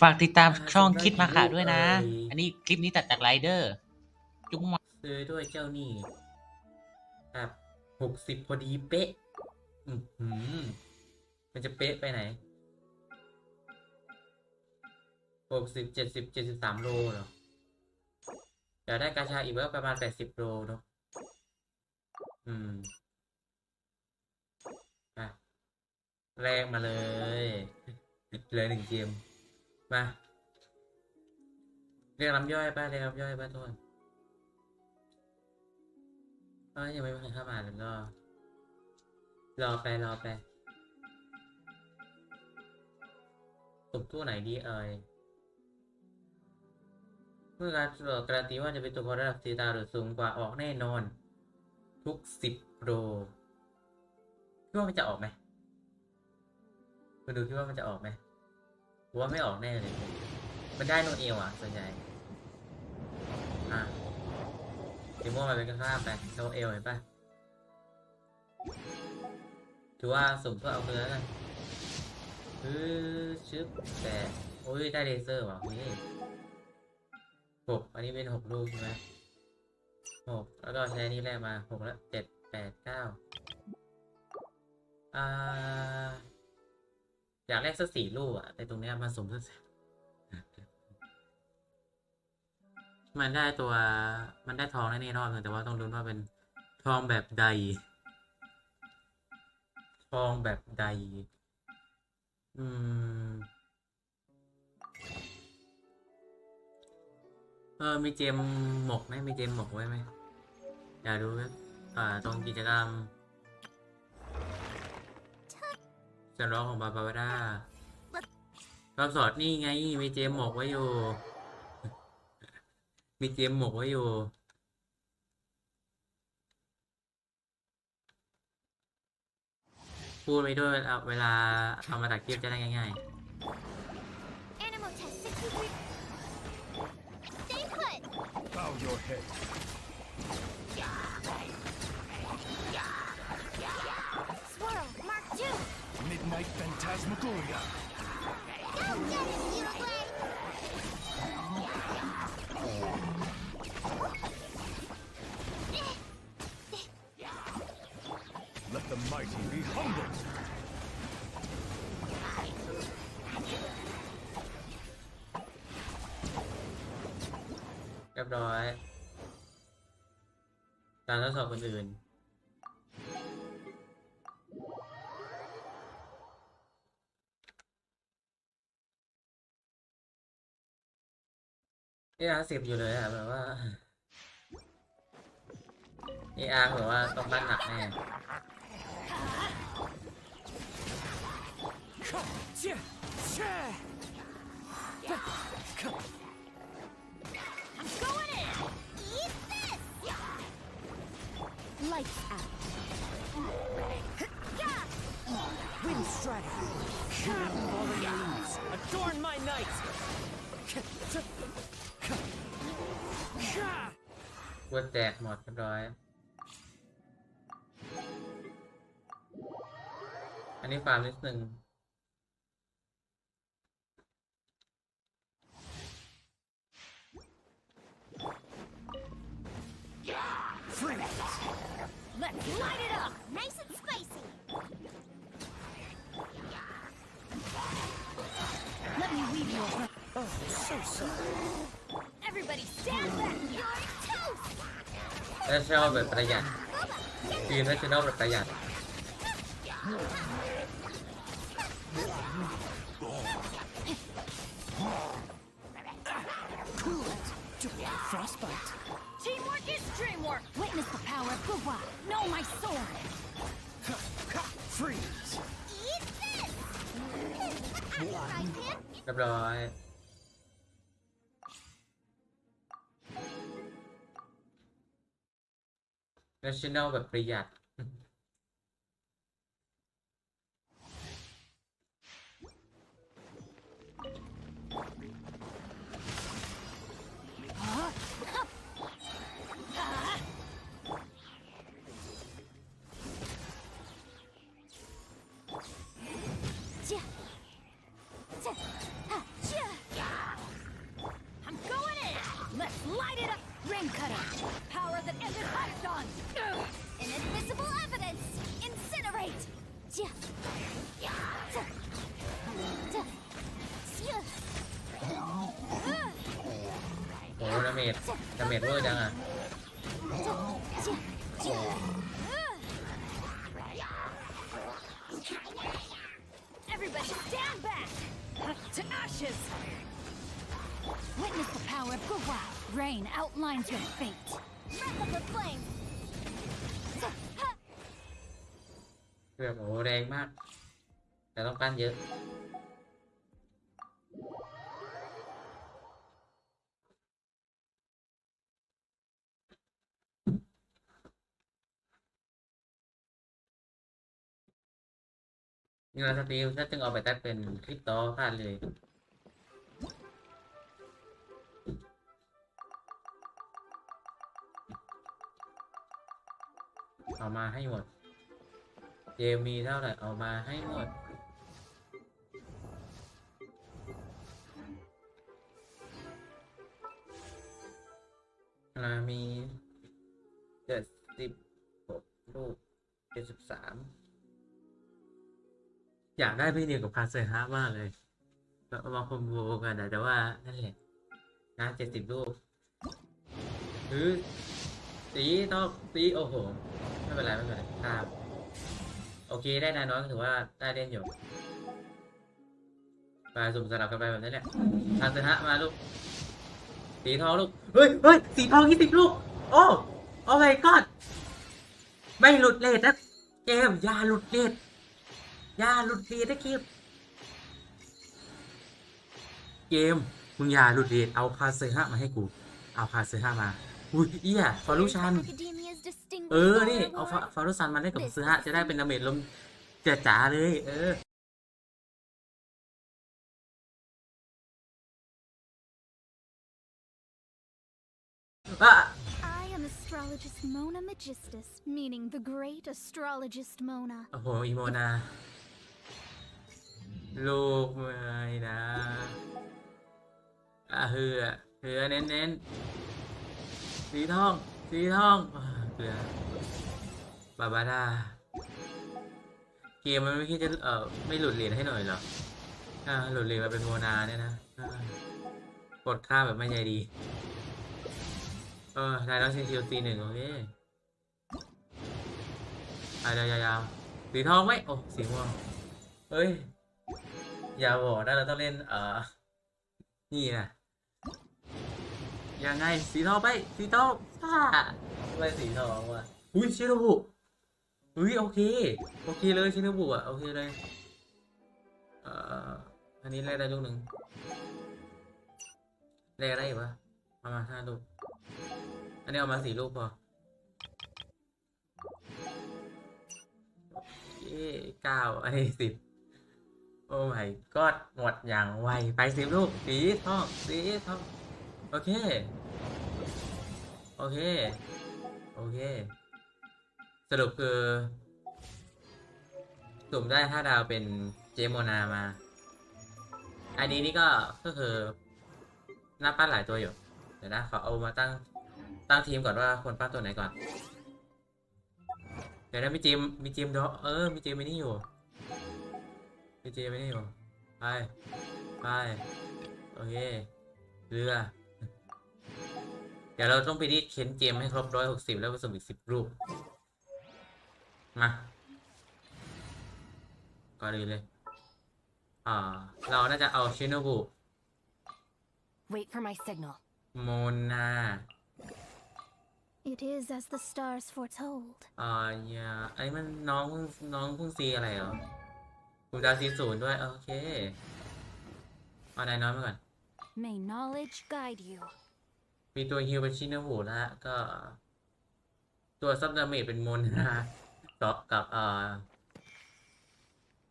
ฝากติดตามอ่าช่องส่งได้คิดมาค่ะที่ด้วยนะเอ่ยอันนี้คลิปนี้ตัดจากไรเดอร์ จุ๊งมาซื้อด้วยเจ้านี่ครับหกสิบพอดีเป๊ะ อือหือมันจะเป๊ะไปไหนหกสิบเจ็ดสิบเจ็ดสิบสามโลเหรอเดี๋ยวได้กาชาอีกว่าประมาณแปดสิบโลเนาะอืมอะแรกมาเลยเหลยหนึ่งเกม มา เรียกน้ำย่อยป้าเรียกน้ำย่อยป้าโทษเอ้ยยังไม่มีใครเข้ามาเลยรอรอไปรอไปตบตู้ไหนดีเอ่ยเมื่อการตรวจการันตีว่าจะเป็นตัวพอระดับสีตาหรือสูงกว่าออกแน่นอน ทุกสิบโปรคิดว่ามันจะออกไหมมาดูคิดว่ามันจะออกไหม ผมว่าไม่ออกแน่เลย มันได้โนเอลอะส่วนใหญ่ อะเดโมมาเป็นข้ามๆไปโนเอลเห็นปะถือว่าสุ่มเพื่อเอาเนื้อกันคือชึบแต่โอ้ยได้เลเซอร์ว่ะเฮ้ยหกอันนี้เป็นหกลูกใช่ไหมหกแล้วก็ใช้นนี้แรกมาหกแล้วเจ็ดแปดเก้าอ่า อยากแรกสักสี่ลูกอะแต่ตรงเนี้ยมาสมสักมันได้ตัวมันได้ทองแน่ๆรอบนึงแต่ว่าต้องลุ้นว่าเป็นทองแบบใด ทองแบบใด อืม เออ มีเจมหมกไหมมีเจมหมกไว้ไหมอยากดูอ่าตรงกิจกรรม จะร้องของบาบาบาร่ารอบสอดนี่ไง มีเจมหมกไว้อยู่ มีเจมหมกไว้อยู่ พูดไปด้วยเอาเวลาเอามาตัดคลิปจะได้ง่าย Animal test 63. Stay put. Bow your head. Mighty be humbled. เรียบร้อยการทดสอบคนอื่นนี่อาสิบอยู่เลยอะแบบว่านี่อาแบบว่าต้องปั้นหนักแน่ I'm going in. Eat this. Lights out. Wind strike. Falling leaves. Adorn my night. กวดแจกหมดเรียบร้อย อันนี้ฟาร์มนิดนึง Freeze! Let's light it up. Nice and spicy. Let me weave you a Oh, so sorry. Everybody stand back. You're toast. แล้วชอบแบบประหยัดทีมถ้าชอบแบบประหยัด is dreamwork. Witness the power of Guwa. Know my sword. Freeze! Eat this. I can. เรียบร้อย national แบบประหยัด จดาเมจเวอร์จังอะ Everybody stand back! To ashes! Witness the power of Guwa. Rain outlines your fate. Wrap up the flame! คือแบบโอ้โหแรงมาก แต่ต้องปั้นเยอะ นี่เราสตรีมถ้าจึงเอาไปตัดเป็นคลิปต่อพลาดเลยเอามาให้หมดเกมมีเท่าไหร่เอามาให้หมดอ่ามีเจ็ดสิบหกลูกเจ็ดสิบสาม อยากได้พี่เดียวกับคาเซฮะมากเลยแล้วเอามาคอมโบกันนะแต่ว่านั่นแหละนะเจ็ดสิบลูกหรือตีต้องตีโอ้โห ไม่เป็นไรไม่เป็นไรครับโอเคได้นายน้อยก็ถือว่าได้เล่นอยู่ไปสุ่มสลับกันไปแบบนี้แหละคาเซฮะมาลูกสีทองลูก เฮ้ยเฮ้ยสีทองยี่สิบลูก โอ้โอ้ my god ไม่หลุดเลทนะ เกมอย่าหลุดเลท อย่าหลุดเลทนะเกม เกม มึงอย่าหลุดเลทเอาคาเซฮะมาให้กู เอาคาเซฮะมา อุ้ยเอี้ยฟารุชัน Academia's distinguished เออ นี่ เอาฟา scholar. ฟารุชันมาเล่นกับเซฮะจะได้เป็นดาเมจลมจ๋าๆเลย เอออะ I am astrologist Mona Magistus, meaning the great astrologist Mona. โอ้โหอีโมนา ลูกเมื่อยนะอะเหือเหือเน้นเน้นๆสีทอง สีทองเกลือบาบาดาเกมมันไม่คิดจะเออไม่หลุดเหรียญให้หน่อยหรออ่าหลุดเหรียญมาเป็นโมนาเนี่ยนะกดค่าแบบไม่ใจดี เออได้แล้วชิวๆตีหนึ่งโอเคไปยาวๆสีทองไหมโอ้สีม่วงเฮ้ย อย่าบอกนะเราต้องเล่น เอ่อนี่นะยังไง สีทองไป สีทองซ่าไปสีทองว่ะอุ้ยชิโนบุอุ้ยโอเค โอเคเลยชิโนบุอะ โอเคเลย เอ่อ อันนี้แลกได้ลูกหนึ่งแลกได้อีกปะประมาณห้าลูก อันนี้เอามาสี่ลูกพอเย้เก้าอันนี้สิบ โอ้ my god หมดอย่างไว ไปสิลูกสีทองสีทอง โอเค โอเค โอเค สรุปคือ สุ่มได้ห้าดาวเป็นเจโมนามา อันนี้นี่ก็ ก็คือหน้าปั้นหลายตัวอยู่ เดี๋ยวนะ ขอเอามาตั้ง ตั้งทีมก่อนว่าควรปั้นตัวไหนก่อน เดี๋ยวนะมีจิมมีจิมดอเออมีจิมม่นี่อยู่ มีจิมไม่นี่อยู่ไป ไป โอเค เรือ เดี๋ยวเราต้องไปรีดเค้นเจมให้ครบร้อยหกสิบแล้วผสมอีกสิบรูป มาก่อนอื่นเลย อ่า เราน่าจะเอาชิโนบุ Wait for my signal. โมนา It is as the stars foretold. อ่าอย่าอันนี้มันน้องน้องเพุ่งซีอะไรเหรอ กูดาวซีศูนย์ด้วย โอเค เอานายน้อยมาก่อน May knowledge guide you. มีตัวฮิวเป็นชิโนบุแล้วก็ ตัวซับดาเมจเป็นโมนาต่อกับเอ่อ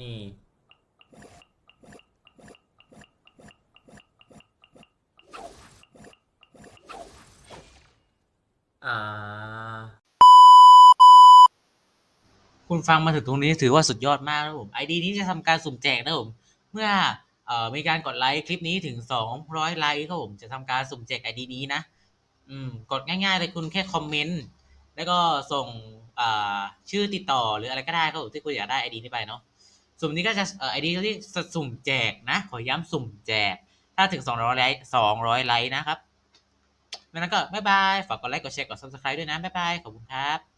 นี่ อ่า คุณฟังมาถึงตรงนี้ถือว่าสุดยอดมากนะผมไอดีนี้จะทำการสุ่มแจกนะผมเมื่อเอ่อมีการกดไลค์คลิปนี้ถึง 200 ไลค์ครับผมจะทำการสุ่มแจกไอดีนี้นะ อืมกดง่ายๆเลยคุณแค่คอมเมนต์แล้วก็ส่งอ่าชื่อติดต่อหรืออะไรก็ได้ครับผมที่คุณอยากได้ไอดีนี้ไปเนาะสุ่มนี้ก็จะเอ่อไอดีที่สุ่มแจกนะ ขอย้ำสุ่มแจก ถ้าถึง 200 ไลค์ 200 ไลค์นะครับไม่นั้นก็บ๊ายบาย ฝากกดไลค์ กดแชร์ กด subscribe ด้วยนะบ๊ายบาย ขอบคุณครับ